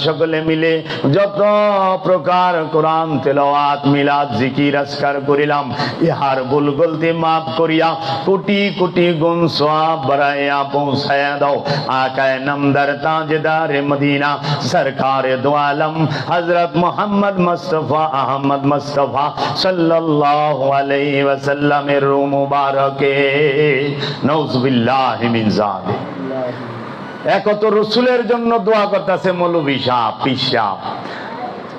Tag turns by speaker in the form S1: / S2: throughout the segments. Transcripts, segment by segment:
S1: সকলে মিলে যত প্রকার কোরআন তেলাওয়াত মিলাদ জিকির আসকার করিলাম ইহার ভুল গলতি মাফ করিয়া কোটি কোটি গুণ সওয়াব বাড়াইয়া পৌঁছায়া দাও আকায় নামদার তাজদার মদিনা সরকার দো আলম হযরত মোহাম্মদ মুস্তাফা আহমদ মুস্তাফা সাল্লাল্লাহু আলাইহি ওয়াসাল্লামের রূহ মুবারকে নাউজুবিল্লাহি মিন যালিক একত রসুলের জন্য দোয়া করতেছে মৌলবী পিসাব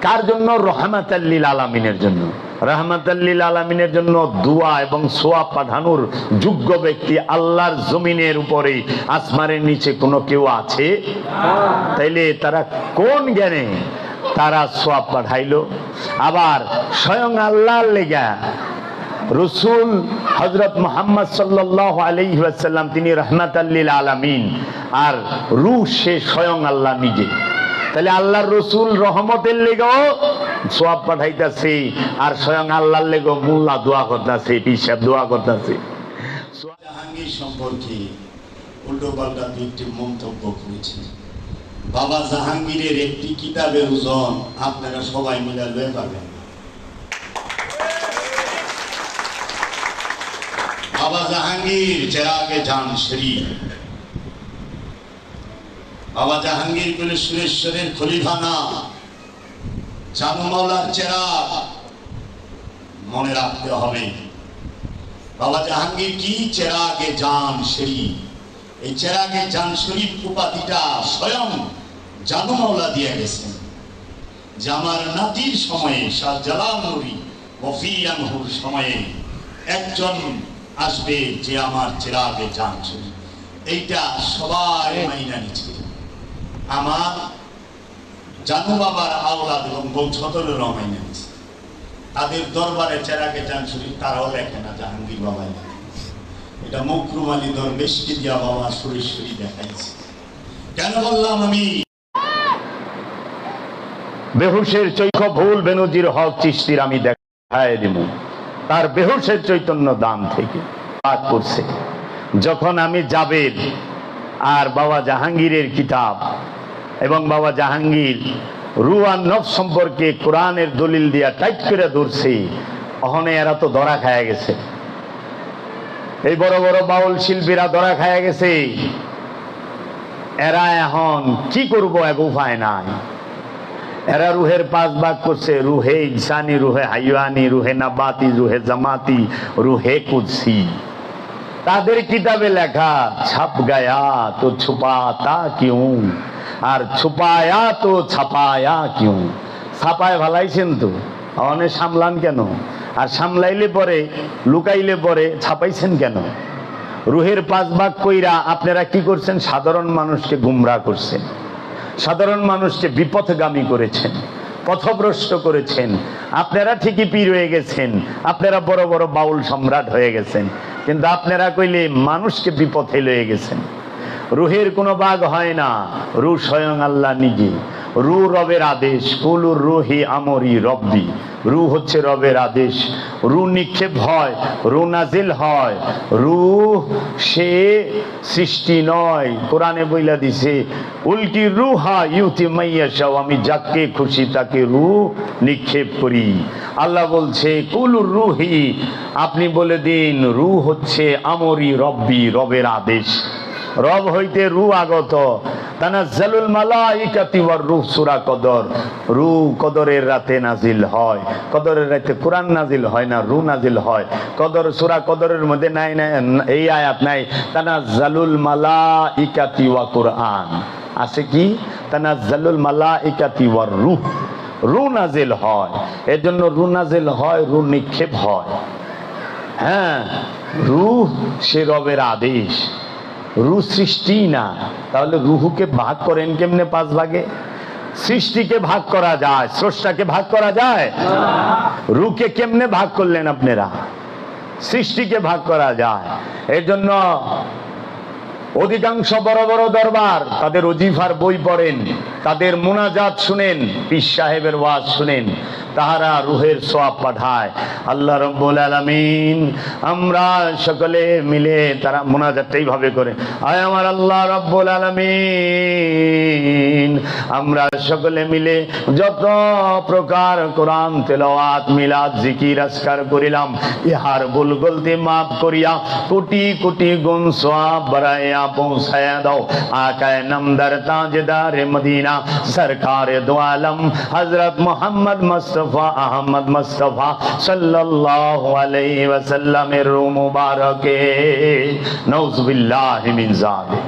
S1: কার জন্য? রহমাতাল্লিল আলামিনের জন্য। রহমাতাল্লিল আলামিনের জন্য দোয়া এবং সোয়া পাঠানোর যোগ্য ব্যক্তি আল্লাহর জমিনের উপরে আসমানের নিচে কোনো কেউ আছে? তাইলে তারা কোন জ্ঞানে? তারা সোয়াব পাঠাইলো। আবার স্বয়ং আল্লাহর লেগা রসুল হজরত মোহাম্মদ সাল্লাহ আলহিহাসাল্লাম তিনি রহমাত আল্লিল আলামিন। আর রু সে স্বয়ং আল্লাহ নিজে। তাহলে আল্লাহর রসুল রহমতের লেগেও সোয়াব পাঠাইতেছে, আর স্বয়ং আল্লাহর লেগেও মোল্লা দোয়া করতেছে পিসাব দোয়া করতেছে।
S2: জাহাঙ্গীর সম্পর্কে উল্টো পাল্টা দুইটি মন্তব্য করেছে। বাবা জাহাঙ্গীরের একটি কিতাবের ওজন আপনারা সবাই মিলে লয়ে পাবেন। বাবা জাহাঙ্গীর চেরাগে যান শরীফ বাবা জাহাঙ্গীর কোন সুরেশ্বরের খলিফা না। চানু মাওলার চেরাগ মনে রাখতে হবে বাবা জাহাঙ্গীর কি? চেরাগে জান শরীফ এই চেরাগে জান শরীফ উপাধিটা স্বয়ং জানু মাওলা দিয়ে গেছেন যে আমার নাতির সময়ে শাহ জালাল নুরি ওফিয়ানহুর সময়ে একজন আসবে যে আমার চেরাগে শরীফ এইটা সবাই মাইনা নিচ্ছে। আমার জানু বাবার আওলাদ এবং বংশধরেরও মাইনা নিচ্ছে। তাদের দরবারে চেরাগে যান শরীফ তারাও লেখে না জাহাঙ্গীর বাবাই লেখে। এটা মকরুম আলী দরবেশকে দিয়া বাবা সুরেশ্বরী দেখাইছে। কেন বললাম আমি?
S1: বেহুশের চৈখ ভুল বেনজির হক চিস্তির আমি দেখায় দিব তার বেহুশের চৈতন্য দান থেকে পাঠ করছে যখন আমি জাবেদ আর বাবা জাহাঙ্গীরের কিতাব এবং বাবা জাহাঙ্গীর রুয়ান নফ সম্পর্কে কোরআনের দলিল দিয়া টাইট করে ধরছে, অহনে এরা তো ধরা খায়া গেছে। এই বড় বড় বাউল শিল্পীরা ধরা খায়া গেছে। এরা এখন কি করব এক উপায় নাই। এরা রুহের পাঁচ ভাগ করছে, রুহে ইনসানি, রুহে হাইওয়ানি, রুহে নাবাতি, রুহে জামাতি, রুহে কুদসি। তাদের কিতাবে লেখা, ছাপ গায়া তো ছুপাতা কিউ, আর ছুপায়া তো ছাপায়া কিউ। ছাপায় ভালাইছেন তো? অনেক সামলান কেন? আর সামলাইলে পরে, লুকাইলে পরে ছাপাইছেন কেন? রুহের পাঁচ ভাগ কইরা আপনারা কি করছেন? সাধারণ মানুষকে গুমরা করছেন। সাধারণ মানুষকে বিপথগামী করেছেন, পথভ্রষ্ট করেছেন, আপনারা ঠিকই পীর হয়ে গেছেন, আপনারা বড় বড় বাউল সম্রাট হয়ে গেছেন, কিন্তু আপনারা কইলে মানুষকে বিপথে লয়ে গেছেন। রুহের কোনো বাঘ হয় না। রু স্বয়ং আল্লাহ নিজে। রু রবের আদেশ কুলুর রুহি আমরি রব্বি। রু হচ্ছে রবের আদেশ। রু নিক্ষেপ হয়, রু নাজিল হয়। রু সে সৃষ্টি নয়। কোরআনে বইলা দিছে, উল্টি রুহা ইউতি মাইয়াশাও আমি যাকে খুশি তাকে রু নিক্ষেপ করি। আল্লাহ বলছে কুলুর রুহি, আপনি বলে দিন, রু হচ্ছে আমরি রব্বি, রবের আদেশ। রব হইতে রু আগত। মালাইকাতি ওয়ার সূরা কদর। রু কদরের রাতে নাজিল হয়। কদরের রাতে কোরআন নাজিল হয় না রু নাজিল হয়। কদর, সূরা কদরের মধ্যে নাই এই আয়াত নাই। মালাইকাতি ওয়া আছে কি? তানাজ্জালুল মালাইকাতি ওয়ার রু নাজিল হয়। এর জন্য রু নাজিল হয় রু নিক্ষেপ হয়। হ্যাঁ রুহ সে রবের আদেশ। রু সৃষ্টি না তাহলে রুহুকে ভাগ করেন কেমনে পাঁচ ভাগে? সৃষ্টিকে ভাগ করা যায়, স্রষ্টাকে ভাগ করা যায়? রুকে কেমনে ভাগ করলেন আপনারা? সৃষ্টিকে ভাগ করা যায়। এর জন্য অধিকাংশ বড় বড় দরবার, তাদের অজিফার বই পড়েন, তাদের মোনাজাত শুনেন, পীর সাহেবের ওয়াজ শুনেন, তাহারা রুহের সোয়াব পাঠায়। আল্লাহ রব্বুল আলামিন, আমরা সকলে মিলে তারা মোনাজাতটা এইভাবে করে। আয় আমার আল্লাহ রব্বুল আলামিন, আমরা সকলে মিলে যত প্রকার কোরআন, তেলাওয়াত, মিলাদ, জিকির আসকার করিলাম, ইহার ভুল গলতি মাফ করিয়া কোটি কোটি গুণ সোয়াব বাড়াইয়া পৌঁছায়া দাও আকায় নামদার তাজদার মদিনা সরকার দো আলম হজরত মোহাম্মদ মুস্তফা আহমদ মুস্তফা সাল্লাল্লাহু আলাইহি ওয়াসাল্লামের রূহ মুবারকে নাউজুবিল্লাহি মিন যালিক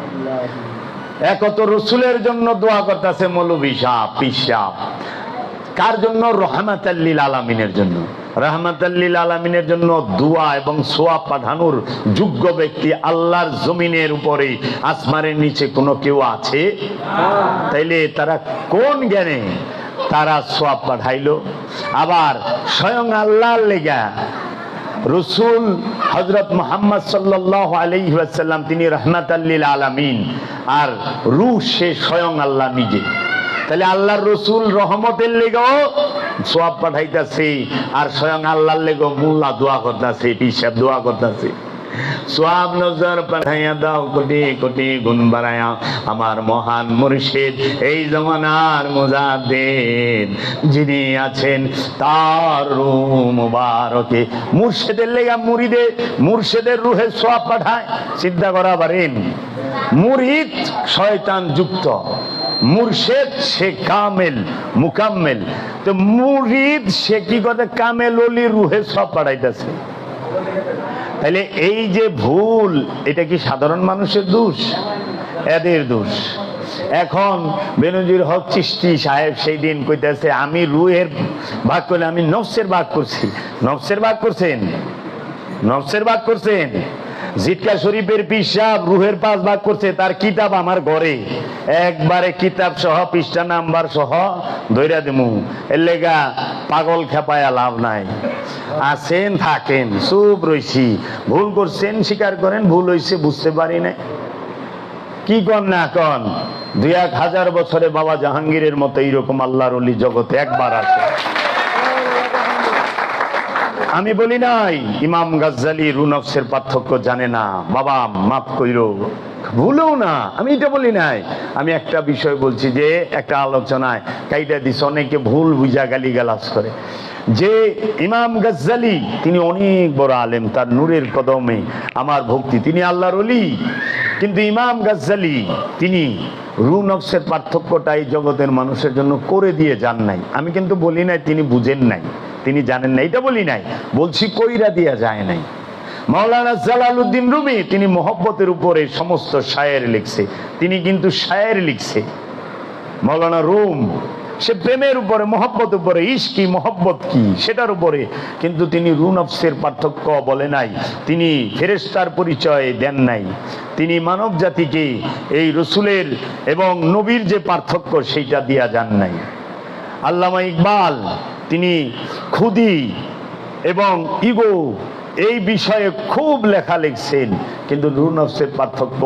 S1: একত রসুলের জন্য দোয়া করতেছে মৌলবী সাহ পিসাব কার জন্য রহমাতাল্লিল আলামিনের জন্য রহমাতাল্লিল আলামিনের জন্য দোয়া এবং সোয়া পাঠানোর যোগ্য ব্যক্তি আল্লাহর জমিনের উপরে, আসমানের নিচে কোনো কেউ আছে? তাইলে তারা কোন জ্ঞানে? তারা সোয়াব পাঠাইলো। আবার স্বয়ং আল্লাহর লেগা রসুল হজরত মোহাম্মদ সাল্লাহ আলহিহাসাল্লাম তিনি রহমাত আল্লিল আলামিন। আর রু সে স্বয়ং আল্লাহ নিজে। তাহলে আল্লাহর রসুল রহমতের লেগেও সোয়াব পাঠাইতেছে আর স্বয়ং আল্লাহর লেগেও মোল্লা দোয়া করতেছে পিসাব দোয়া করতেছে। সোয়াব নজর পাঠাইয়া দাও, কোটি কোটি গুণ বাড়ায়া আমার মহান মুর্শিদ, এই জমানার মুজাদ্দিদ। যিনি আছেন তার রূহ মুবারকে। মুর্শিদের লেগা মুরিদে, মুর্শিদের রুহে সোয়াব পাঠায়। চিন্তা করা পারেন, মুরিদ শয়তান যুক্ত। মুর্শেদ, সে কামেল, মুকাম্মেল। তো মুরিদ, সে কি কথা কামেল অলি রুহে সব পাঠাইতেছে তাহলে এই যে ভুল, এটা কি সাধারণ মানুষের দোষ? এদের দোষ। এখন বেনজির হক চিস্তি সাহেব সেই দিন কইতেছে, আমি রুহের ভাগ করলে আমি নফসের ভাগ করছি। নফসের ভাগ করছেন? নফসের ভাগ করছেন? জিটকা শরীফের পিসাব রুহের পাঁচ ভাগ করছে, তার কিতাব আমার ঘরে। একবারে কিতাব সহ, পৃষ্ঠা নাম্বার সহ ধৈরা দিমু। এর লেগা পাগল খেপায়া লাভ নাই। আছেন, থাকেন, চুপ রইছি। ভুল করছেন, স্বীকার করেন, ভুল হইছে, বুঝতে পারি নাই। কি কন না কন? দুই এক হাজার বছরে বাবা জাহাঙ্গীরের মতো এইরকম আল্লাহর জগতে একবার আসে। আমি বলি নাই, ইমাম গাজ্জালি রুনফসের পার্থক্য জানে না। বাবা, মাফ কইরো। ভুলেও না, আমি এটা বলি নাই। আমি একটা বিষয় বলছি যে, একটা আলোচনায় কাইটা দিস অনেকে ভুল বুঝা গালি গালাজ করে। যে ইমাম গাজ্জালি, তিনি অনেক বড় আলেম, তার নূরের কদমে আমার ভক্তি, তিনি আল্লাহর অলি কিন্তু ইমাম গাজ্জালি, তিনি রু নফসের পার্থক্যটা এই জগতের মানুষের জন্য করে দিয়ে যান নাই। আমি কিন্তু বলি নাই, তিনি বুঝেন নাই। তিনি জানেন না, এটা বলি নাই। বলছি, কইরা দিয়া যায় নাই। মাওলানা জালালউদ্দিন রুমি, তিনি মহব্বতের উপরে সমস্ত শায়ের লিখছে। তিনি কিন্তু শায়ের লিখছে। মাওলানা রুম, সে প্রেমের উপরে, মহব্বত উপরে ইস্কি মহব্বত কি, সেটার উপরে। কিন্তু তিনি রুনফসের পার্থক্য বলে নাই। তিনি ফেরেস্তার পরিচয় দেন নাই। তিনি মানব জাতিকে এই রসুলের এবং নবীর যে পার্থক্য, সেইটা দিয়া যান নাই। আল্লামা ইকবাল তিনি খুদি এবং ইগো এই বিষয়ে খুব লেখা লিখছেন। কিন্তু নুরনফসের পার্থক্য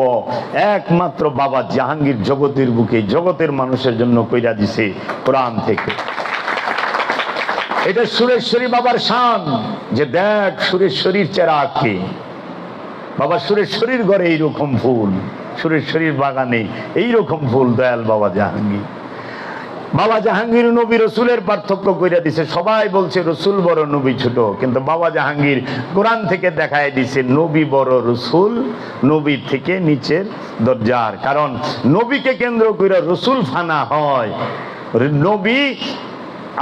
S1: একমাত্র বাবা জাহাঙ্গীর জগতের বুকে, জগতের মানুষের জন্য কইরা দিছে কোরআন থেকে। এটা সুরেশ্বরী বাবার শান যে দেখ সুরেশ্বরীর চেরাগকে বাবা সুরেশ্বরীর ঘরে এইরকম ফুল, সুরেশ্বরীর বাগানে এইরকম ফুল দয়াল বাবা জাহাঙ্গীর। বাবা জাহাঙ্গীর নবী রসুলের পার্থক্য কইরা দিছে। সবাই বলছে, রসুল বড় নবী ছোট। কিন্তু বাবা জাহাঙ্গীর কোরআন থেকে দেখায় দিছে, নবী বড় রসুল, নবী থেকে নিচের দরজার। কারণ নবীকে কেন্দ্র করে রসুল ফানা হয়। নবী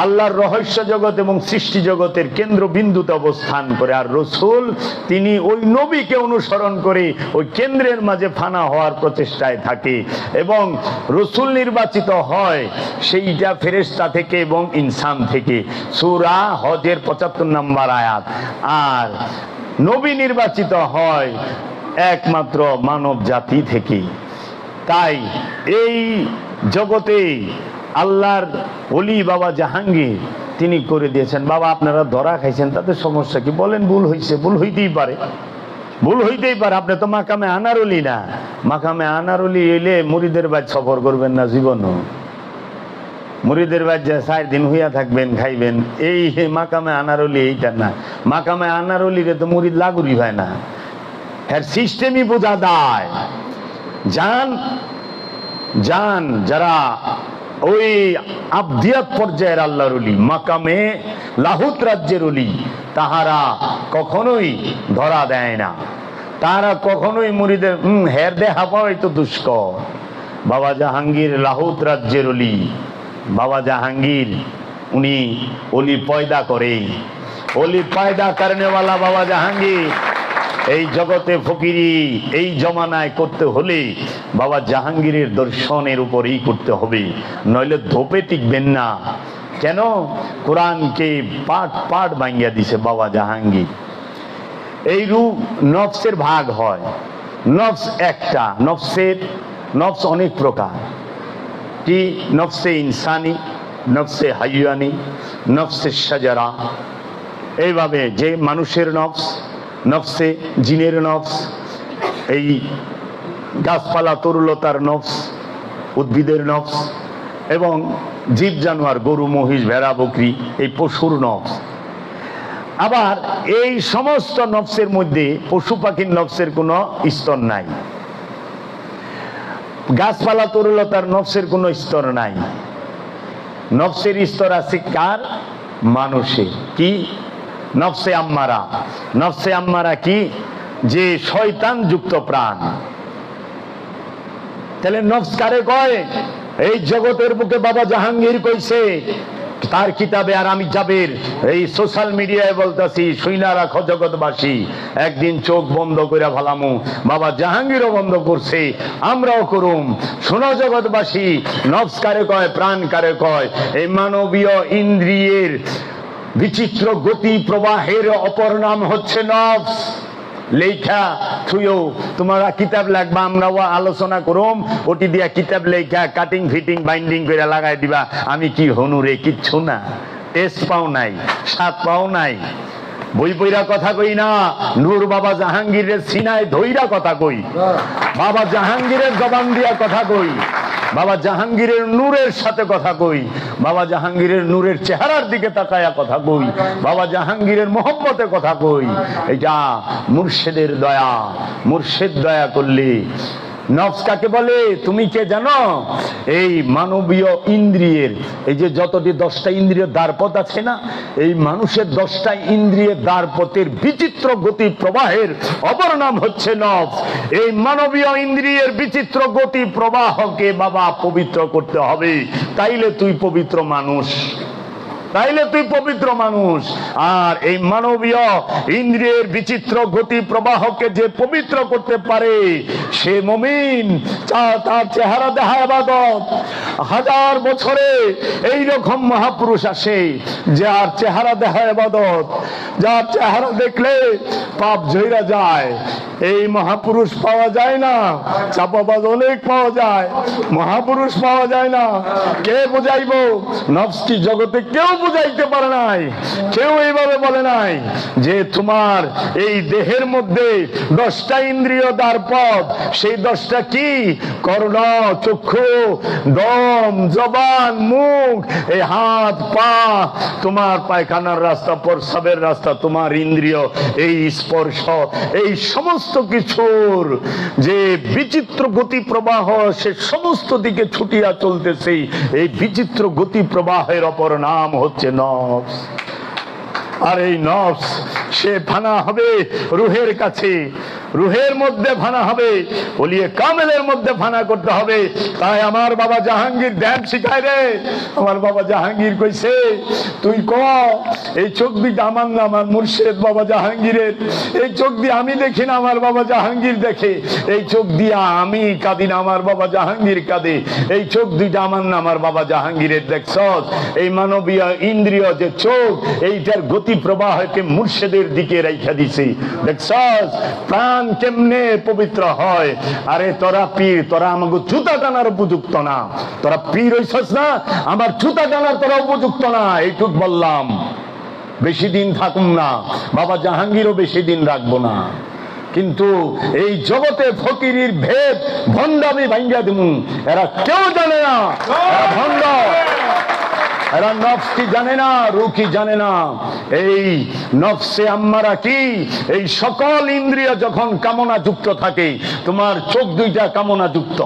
S1: আল্লাহর রহস্য জগৎ এবং সৃষ্টি জগতের কেন্দ্রবিন্দুতে অবস্থান করে। আর রসুল, তিনি ওই নবীকে অনুসরণ করে ওই কেন্দ্রের মাঝে ফানা হওয়ার প্রচেষ্টায় থাকে এবং রসুল নির্বাচিত হয় সেইটা ফেরেস্তা থেকে এবং ইনসান থেকে। সুরা হজের পঁচাত্তর নম্বর আয়াত। আর নবী নির্বাচিত হয় একমাত্র মানব জাতি থেকে তাই এই জগতে আল্লাহর অলি বাবা জাহাঙ্গীর তিনি করে দিয়েছেন। বাবা, আপনারা ধরা খাইছেন, তাতে সমস্যা কি? বলেন, ভুল হয়েছে ভুল হইতেই পারে। ভুল হইতেই পারে, আপনি তো মাকামে আনারলি না। মাকামে আনারলি এলে মুড়িদের বাদ সফর করবেন না জীবনও। মুড়িদের যে চার দিন হইয়া থাকবেন, খাইবেন। এই মাকামে আনারলি এইটা না। মাকামে আনারলিরে তো মুড়িদ লাগুরি হয় না। এর সিস্টেমই বোঝা দায় যান যান, যারা ওই আবদিয়াত পর্যায়ের আল্লাহর অলি মাকামে লাহুত রাজ্যের অলি তাহারা কখনোই ধরা দেয় না। তারা কখনোই মুড়িদের হম হের দেখা পাওয়াই তো দুষ্কর। বাবা জাহাঙ্গীর লাহুত রাজ্যের অলি বাবা জাহাঙ্গীর, উনি অলি পয়দা করে অলি পয়দা করনেওয়ালা বাবা জাহাঙ্গীর এই জগতে ফকিরি এই জমানায় করতে হলে বাবা জাহাঙ্গীরের দর্শনের উপরেই করতে হবে। নইলে ধোপে টিকবেন না। কেন? কোরআনকে পাট পাট ভাঙ্গিয়া দিছে বাবা জাহাঙ্গীর। এই রূপ নফসের ভাগ হয়। নফস একটা, নফসের, নফস অনেক প্রকার। কি? নফসে ইনসানি, নফসে হাইয়ানি নফসে সাজারা। এইভাবে যে মানুষের নফস নফসে, জিনের নফস, এই গাছপালা তরুলতার নফস, উদ্ভিদের নফস, এবং জীব জানোয়ার, গরু, মহিষ, ভেড়া, বকরি, এই পশুর নফস। আবার এই সমস্ত নফসের মধ্যে পশু পাখির নফসের কোনো স্তর নাই। গাছপালা তরুলতার নফসের কোনো স্তর নাই। নফসের স্তর আছে কার? মানুষের। কি? নফসে আম্মারা। নফসে আম্মারা কি? যে শয়তান যুক্ত প্রাণ। তাহলে নফস কারে কয়? এই জগতের বুকে বাবা জাহাঙ্গীর কইছে, তার কিতাবে আর আমি যাবের এই সোশ্যাল মিডিয়ায় বলতাছি, শুইনা রাখো জগৎবাসী, একদিন চোখ বন্ধ করে ভালামু। বাবা জাহাঙ্গীরও বন্ধ করছে, আমরাও করুম। শোনো জগৎবাসী, নফস কারে কয়, প্রাণ কারে কয়? এই মানবীয় ইন্দ্রিয়ের বিচিত্র গতি প্রবাহের অপর নাম হচ্ছে নফস। লেখা থুয়ো, তোমরা কিতাব লাগবা, আমরা ও আলোচনা করুম। ওটি দিয়া কিতাব লেখা কাটিং ফিটিং বাইন্ডিং করে লাগাই দিবা। আমি কি হনুরে কিচ্ছু না। টেস্ট পাও নাই, স্বাদ পাও নাই। বই বইরা কথা কই না। নূর বাবা জাহাঙ্গীরের সিনায় ধইরা কথা কই। বাবা জাহাঙ্গীরের জবান দিয়া কথা কই। বাবা জাহাঙ্গীরের নূরের সাথে কথা কই। বাবা জাহাঙ্গীরের নূরের চেহারার দিকে তাকায়া কথা কই। বাবা জাহাঙ্গীরের মোহব্বতে কথা কই। এটা মুর্শেদের দয়া। মুর্শেদ দয়া করলে নফস কাকে বলে? তুমি কে জানো? এই মানবীয় ইন্দ্রিয়ের। এই যে যতটি দশটা ইন্দ্রিয় দ্বারপথ আছে না, এই মানুষের দশটা ইন্দ্রিয়ের দ্বারপথের বিচিত্র গতি প্রবাহের অপর নাম হচ্ছে নফস। এই মানবীয় ইন্দ্রিয়ের বিচিত্র গতি প্রবাহকে বাবা পবিত্র করতে হবে। তাইলে তুই পবিত্র মানুষ। তাইলে তুই পবিত্র মানুষ। আর এই মানবীয় ইন্দ্রিয়ের বিচিত্র গতি প্রবাহকে যে পবিত্র করতে পারে, সে মমিন তার চেহারা দেখা আবাদত। হাজার বছরে এই রকম মহাপুরুষ আসে যার চেহারা দেখা আবাদত। যার চেহারা দেখলে পাপ ঝইরা যায়। এই মহাপুরুষ পাওয়া যায় না চাপাবাজ অনেক পাওয়া যায়। মহাপুরুষ পাওয়া যায় না। কে বুঝাইবো? নফসটি জগতে কেউ বুঝাইতে পারে নাই। কেউ এইভাবে বলে নাই যে তোমার এই দেহের মধ্যে দশটা ইন্দ্রিয় দ্বার পথ। সেই দশটা কি? কর্ণ, চক্ষু, দম, জবান, মুখ, এই হাত, পা। তোমার পায়খানার রাস্তা, প্রস্রাবের রাস্তা, তোমার ইন্দ্রিয়, এই স্পর্শ, এই সমস্ত কিছুর যে বিচিত্র গতি প্রবাহ, সে সমস্ত দিকে ছুটিয়া চলতেছে। এই বিচিত্র গতি প্রবাহের অপর নাম হচ্ছে নফস আর এই নফস, সে ফানা হবে রুহের কাছে। রুহের মধ্যে ফানা হবে বলিয়ে কামেলের মধ্যে ফানা করতে হবে। তাই আমার বাবা জাহাঙ্গীর ধ্যান শিখায় রে। আমার বাবা জাহাঙ্গীর কইছে, তুই ক, এই চোখ দিকে আমার না আমার মুর্শেদ বাবা জাহাঙ্গীরের। এই চোখ দিয়ে আমি দেখি না আমার বাবা জাহাঙ্গীর দেখে। এই চোখ দিয়া আমি কাঁদি না আমার বাবা জাহাঙ্গীর কাঁদে। এই চোখ দুইটা আমার না আমার বাবা জাহাঙ্গীরের দেখছ এই মানবীয় ইন্দ্রিয় যে চোখ, এইটার গতি প্রবাহকে মুর্শেদের দিকে রেখা দিছে। দেখছস প্রাণ কেমনে পবিত্র হয়? আরে তোরা পীর, তোরা আমাকে জুতা টানার উপযুক্ত না। তোরা পীর হইছস না, আমার জুতা টানার তোরা উপযুক্ত না, এইটুক বললাম। বেশি দিন থাকুম না, বাবা জাহাঙ্গীরও বেশি দিন রাখব না। কিন্তু এই জগতে ফকিরির ভেদ, ভণ্ডামি ভাঙ্গা দিমু। এরা কেউ জানে না ভণ্ড। এরা নফস কি জানে না রু জানে না। এই নফসে আম্মারা কি? এই সকল ইন্দ্রিয় যখন কামনা যুক্ত থাকে, তোমার চোখ দুইটা কামনা যুক্ত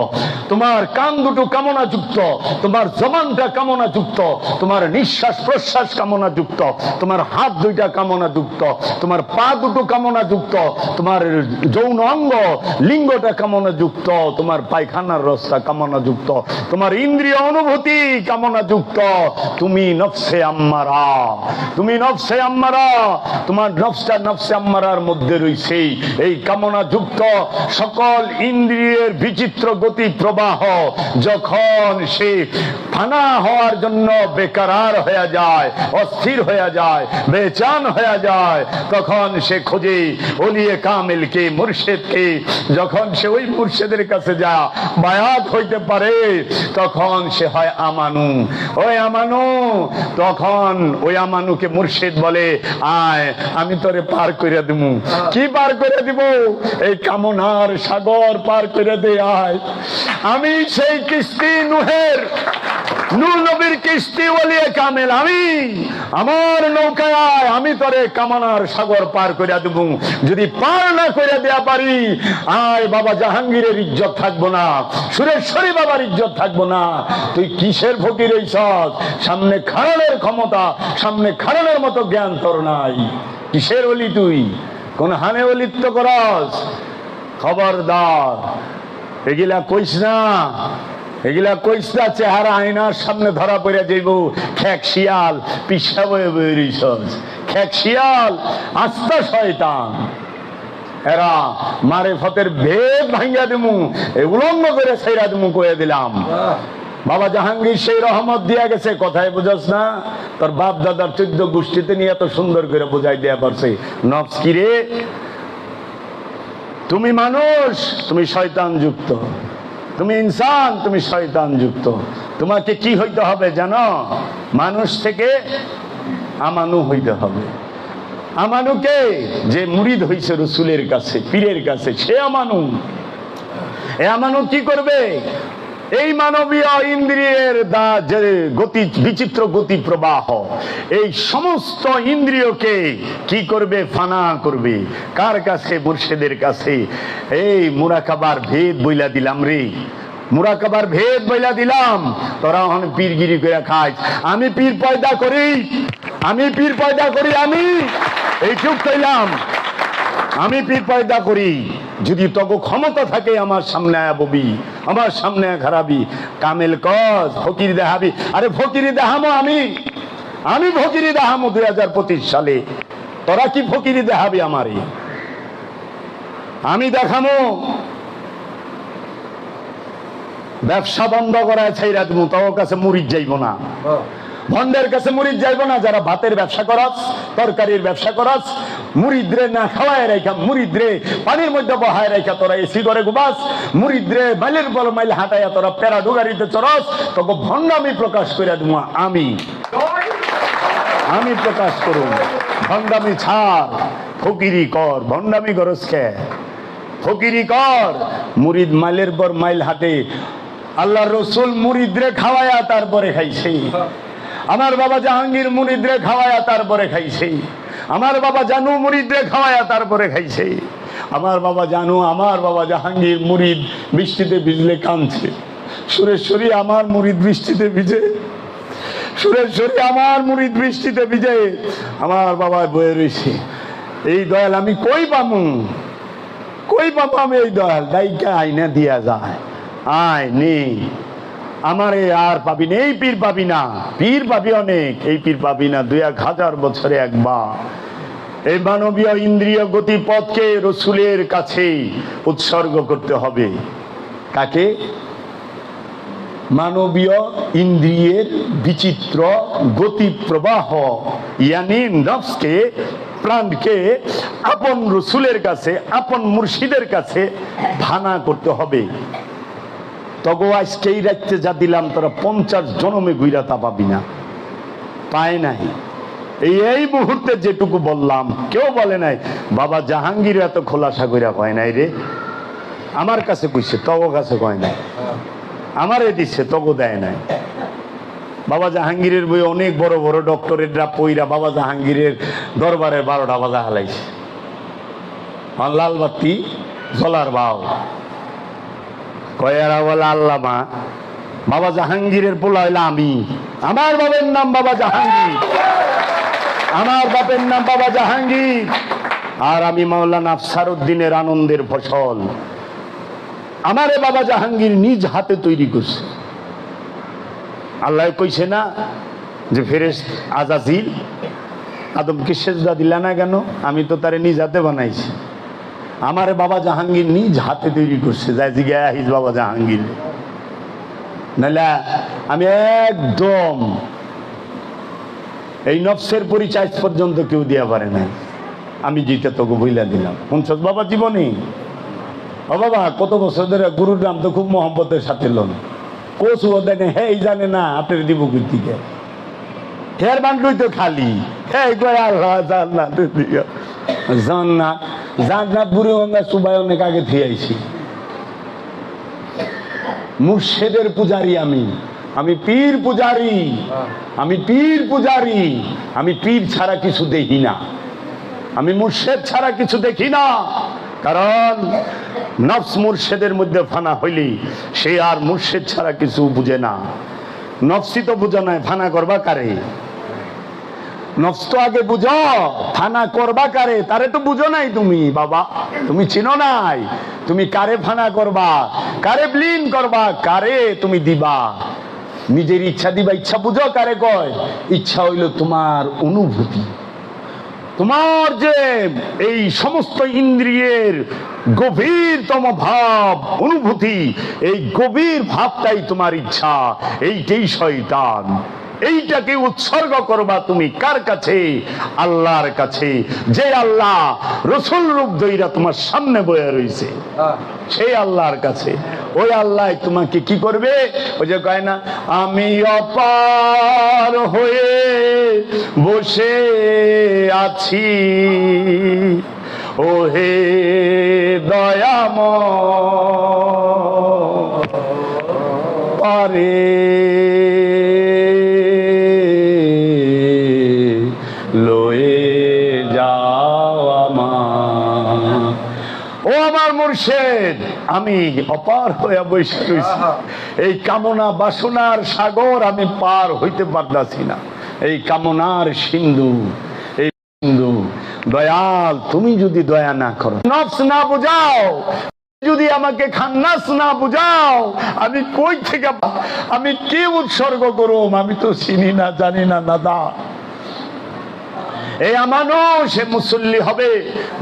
S1: তোমার কান দুটো কামনা যুক্ত তোমার জবানটা কামনা যুক্ত তোমার নিঃশ্বাস প্রশ্বাস কামনা যুক্ত তোমার হাত দুইটা কামনা যুক্ত তোমার পা দুটো কামনা যুক্ত তোমার যৌন অঙ্গ লিঙ্গটা কামনা যুক্ত তোমার পায়খানার রসটা কামনা যুক্ত তোমার ইন্দ্রিয় অনুভূতি কামনা যুক্ত তুমি নফসে আম্মারা। তুমি নফসে আম্মারা। তোমার নফসটা নফসে আম্মারার মধ্যে রয়েছে এই কামনা যুক্ত সকল ইন্দ্রিয়ের বিচিত্র গতি প্রবাহ যখন সে ফানা হওয়ার জন্য বেকারার হয়ে যায়, অস্থির হয়ে যায়, বেচান হয়ে যায়, তখন সে খোঁজে ওলিয়ে কামিলকে, মুর্শেদকে। যখন সে ওই মুর্শেদের কাছে যা বায়াত হইতে পারে, তখন সে হয় আমানু। ওই আমানু তখন ওই আমানুকে মুর্শিদ বলে, আয়, আমি তোরে পার করে দিব কি পার করে দিব? এই কামনার সাগর পার করে দে, আয়। আমি সেই কিস্তি নুহের নূর নবীর কিস্তি বলিয়ে কামেল আমি আমার নৌকায় আমি তোরে কামানার সাগর পার করে দেব। যদি পার না করে দেয়া পারি, আয় বাবা, জাহাঙ্গীরের ইজ্জত থাকব না, সুরেশ্বরী বাবার ইজ্জত থাকব না। তুই কিসের ফকির এই সব সামনে খাড়ানোর ক্ষমতা, সামনে খাড়ানোর মতো জ্ঞান তোর নাই। কিসের বলি তুই? কোন হানে অলিপ্ত করস? খবরদার, এগুলা কইস না। এগুলা কইস চেহারা আয়নার সামনে ধরা পড়ে যাইব। খেক শিয়াল, পিসা বয়ে বয়ে খেক শিয়াল, আস্তা শয়তান। এরা মারে ফতের ভেদ ভাঙ্গা দিমু উলঙ্গ করে সেইরা দিমু কয়ে দিলাম। বাবা জাহাঙ্গীর সেই রহমত দিয়া গেছে, কথায় বুঝাস না? তোর বাপ দাদার চোদ্দ গোষ্ঠীতে নিয়ে এত সুন্দর করে বুঝাই দেয়া পারছে। নফস কি রে? তুমি মানুষ, তুমি শয়তান যুক্ত। তুমি ইনসান, তুমি শয়তান যুক্ত। তোমাকে কি হইতে হবে জানো? মানুষ থেকে আমানু হইতে হবে। আমানুকে যে মুরিদ হইছে রসুলের কাছে, পীরের কাছে, সে আমানু। এ আমানু কি করবে? এই মানবীয় ইন্দ্রিয়ের যে গতি, বিচিত্র গতি প্রবাহ, এই সমস্ত ইন্দ্রিয়কে কি করবে? ফানা করবে। কার কাছে? মুর্শেদের কাছে। এই মুরাকাবার ভেদ বইলা দিলাম রে। মুরাকাবার ভেদ বইলা দিলাম। তোরা এখন পীরগিরি করে খাই আমি পীর পয়দা করি। আমি পীর পয়দা করি আমি। এই চুপ কইলাম। আমি পীর পয়দা করি। যদি তগো ক্ষমতা থাকে আমার সামনে আয়া ববি, আমার সামনে খারাপি কামেল কস, ফকির দেখাবি আরে ফকিরি দেখামো আমি। আমি ফকিরি দেখামো দুই হাজার পঁচিশ সালে। তোরা কি ফকিরি দেখাবি আমারে? আমি দেখামো। ব্যবসা বন্ধ করায় ছাইরা দিব তোর কাছে মুড়ির যাইব না। ভন্ডের কাছে মুড়িদ যাইব না, যারা ভাতের ব্যবসা করস, তরকারির ব্যবসা করস, মুড়িদরে না খাওয়ায় রেখা মুড়িদরে পানির মধ্যে বহায় রেখা তোরা এসি করে গুবাস মুড়িদরে মাইলের বল মাইল হাঁটাইয়া তোরা প্যারা ডুগারিতে চরস তোকে ভণ্ডামি প্রকাশ করে দিব, আমি। আমি প্রকাশ করুন ভণ্ডামি ছাড়, ফকিরি কর ভণ্ডামি করস কে ফকিরি কর মুরিদ মাইলের পর মাইল হাতে আল্লাহ রসুল মুরিদরে খাওয়ায়া তারপরে খাইছে। আমার বাবা জাহাঙ্গীর মুরিদরে খাওয়ায়া তারপরে খাইছে। আমার বাবা জানু মুরিদরে খাওয়ায়া তারপরে খাইছে। আমার বাবা জানু, আমার বাবা জাহাঙ্গীর মুরিদ বৃষ্টিতে ভিজলে কাঁদছে। সুরেশ্বরী আমার মুরিদ বৃষ্টিতে ভিজে। সুরেশ্বরী আমার মুরিদ বৃষ্টিতে ভিজে। আমার বাবা বয়ে রয়েছে এই দয়াল আমি কই পামু? কই পাবো আমি এই দয়াল? দায়িকা আইনা দিয়া যায়। আয় নেই আমারে আর পাবি না, এই পীর পাবি না। পীর পাবি অনেক, এই পীর পাবি না। দুই এক হাজার বছরে একবার এই মানবীয় ইন্দ্রিয় গতিপথকে রসুলের কাছে উৎসর্গ করতে হবে। কাকে? মানবীয় ইন্দ্রিয়ের বিচিত্র গতি প্রবাহ ইয়ানি নফসকে, প্রাণকে আপন রসুলের কাছে, আপন মুর্শিদের কাছে ভানা করতে হবে। তগো আজকেই রাখতে যা দিলাম, তোরা পঞ্চাশ জনমে গুইরা তা পাবি না। পায় নাই। এই এই মুহূর্তে যেটুকু বললাম, কেউ বলে নাই, বাবা জাহাঙ্গীর এত খোলাসা কইরা কয় নাই রে। আমার কাছে কইছে, তগো কাছে কয় নাই। আমারে দিচ্ছে তগো দেয় নাই। বাবা, জাহাঙ্গীরের বই অনেক বড় বড় ডক্টরেটরা পইরা বাবা, জাহাঙ্গীরের দরবারে বারোটা বাজা হালাইছে। লাল বাতি, জলার বাও কয়ারা বলে আল্লাহ মা বাবা জাহাঙ্গীরের পোলা হইলে আমি। আমার বাবার নাম বাবা জাহাঙ্গীর। আমার বাপের নাম বাবা জাহাঙ্গীর। আর আমি মাওলানা আফসার উদ্দিনের আনন্দের ফসল। আমারে বাবা জাহাঙ্গীর নিজ হাতে তৈরি করছে। আল্লাহ কইছে না যে ফেরেস আজাজিল, আদমকে সেজদা দিলা না কেন? আমি তো তারে নিজ হাতে বানাইছি। আমারে বাবা জাহাঙ্গীর নিজ হাতে তৈরি করছে। যাই বাবা জাহাঙ্গীর। নাহলে আমি একদম এই নফসের পরিচয় পর্যন্ত কেউ দিয়া পারে নাই। আমি জিতে তোকে বইলা দিলাম। শুনছস বাবা জীবনে? ও বাবা, কত বছর ধরে গুরুর নাম তো খুব মহব্বতের সাথে লোন। কোচ ও দেনে, হে জানে না, আপনার দিব কীর্তিকে হের বান্ডুই তো খালি। হে কয় আল্লাহ সুবাই অনেক আগে মুর্শেদের আমি। আমি পীর পূজারি। আমি পীর পূজারি। আমি পীর ছাড়া কিছু দেখি না। আমি মুর্শেদ ছাড়া কিছু দেখি না। কারণ নফস মুর্শেদের মধ্যে ফানা হইলি সে আর মুর্শেদ ছাড়া কিছু বুঝে না। নফসি তো বুঝে নয় ফানা করবা কারে? আগে বুঝো। করবা কারে? তারে তো বুঝো নাই তুমি, বাবা। তুমি চিনো নাই। তুমি কারে ফানা করবা? কারে ব্লিন করবা? কারে তুমি দিবা? নিজের ইচ্ছা দিবা, ইচ্ছা বুঝো কারে কয়? ইচ্ছা হইল তোমার অনুভূতি। তোমার যে এই সমস্ত ইন্দ্রিয়ের গভীরতম ভাব, অনুভূতি, এই গভীর ভাবটাই তোমার ইচ্ছা। এইটাই শয়তান। এইটাকে উৎসর্গ করবা তুমি কার কাছে? আল্লাহর কাছে। যে আল্লাহ রসুল রূপ দইরা তোমার সামনে বয়ে রয়েছে সেই আল্লাহর কাছে। ওই আল্লাহ তোমাকে কি করবে? ওই যে কয় না, আমি অপার হয়ে বসে আছি। ও হে দয়াম পারে আমার আমি অপার হয়ে বসে রয়েছি এই কামনা বাসনার সাগর আমি পার হইতে পারতাছি না। এই কামনার সিন্ধু এই সিন্ধু দয়াল তুমি যদি দয়া না করো নফস না বুঝাও যদি আমাকে খান্নাস না বুঝাও আমি কই থেকে আমি কে উৎসর্গ করুম আমি তো চিনি না জানি না দাদা এই আমানো সে মুসল্লি হবে।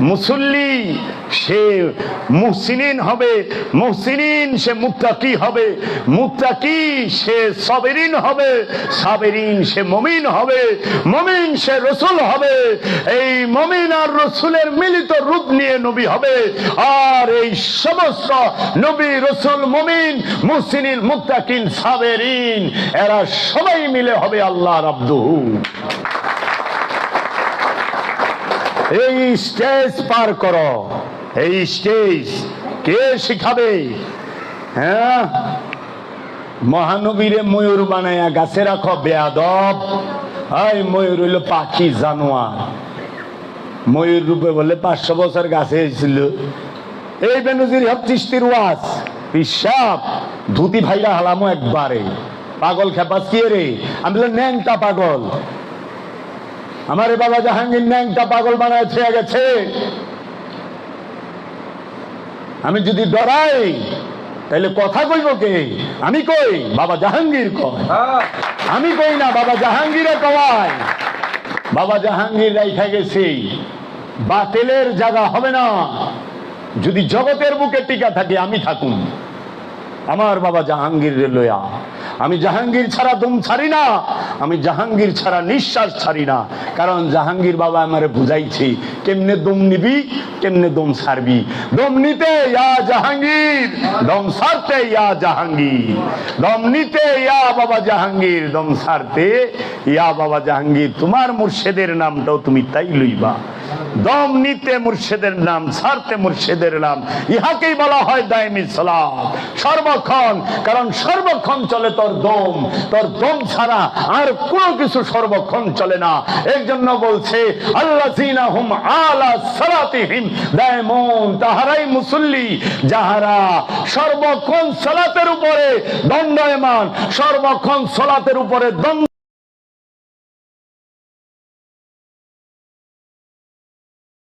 S1: মুসল্লি সে মুহসিনিন হবে, মুহসিনিন সে মুত্তাকি হবে? মুত্তাকি সে সাবেরিন হবে, সাবেরিন সে মমিন হবে, মমিন সে রসুল হবে। এই মমিন আর রসুলের মিলিত রূপ নিয়ে নবী হবে। আর এই সমস্ত নবী, রসুল, মমিন, মুহসিনিন মুত্তাকিন সাবেরিন, এরা সবাই মিলে হবে আল্লাহর আব্দুহু। এই স্টেজ পার করো। এই স্টেজ কে শিখাবে? হ্যাঁ? মহানবীরে ময়ূর বানায়া গাছে রাখো বেয়াদব। এই ময়ূর হইল পাখি, জানোয়ার। ময়ূর রূপে বলে পাঁচশো বছর গাছে এসেছিল। এই বেনজির চিস্তির ওয়াজ। পিসাব, ধুতি ভাইরা হালামো একবারে। পাগল খেপাস কি রে? আমি ন্যাংটা পাগল। আমারে বাবা জাহাঙ্গীর ন্যাংটা পাগল বানায় গেছে। আমি যদি ডরাই তাহলে কথা কইব কে? আমি কই? বাবা জাহাঙ্গীর কয়। আমি কই না বাবা জাহাঙ্গীরে কওয়ায় বাবা জাহাঙ্গীর রাইখা গেছে। বাতিলের জায়গা হবে না। যদি জগতের বুকে টিকা থাকে আমি থাকুন আমার বাবা জাহাঙ্গীর লয়া। আমি জাহাঙ্গীর ছাড়া দম ছাড়ি না। আমি জাহাঙ্গীর ছাড়া নিঃশ্বাস ছাড়ি না। কারণ জাহাঙ্গীর বাবা আমারে বুঝাইছে কেমনে দম নিবি, কেমনে দম ছাড়বি দম নিতে ইয়া জাহাঙ্গীর, দম ছাড়তে ইয়া জাহাঙ্গীর। দম নিতে ইয়া বাবা জাহাঙ্গীর, দম ছাড়তে ইয়া বাবা জাহাঙ্গীর। তোমার মুর্শেদের নামটাও তুমি তাই লইবা। দম নিতে মুর্শেদের নাম ছাড়তে মুর্শেদের নাম। ইহাকেই বলা হয় দায়মি সালাম সর্বক্ষণ, কারণ সর্বক্ষণ চলে তোর দম। তোর দম ছাড়া আর কোনো কিছু সর্বক্ষণ চলে না। এর জন্য বলছে আল্লাহ হুম মুসল্লি যাহারা সর্বক্ষণ সলাতের উপরে দণ্ডায়মান সর্বক্ষণ সলাতের উপরে দণ্ড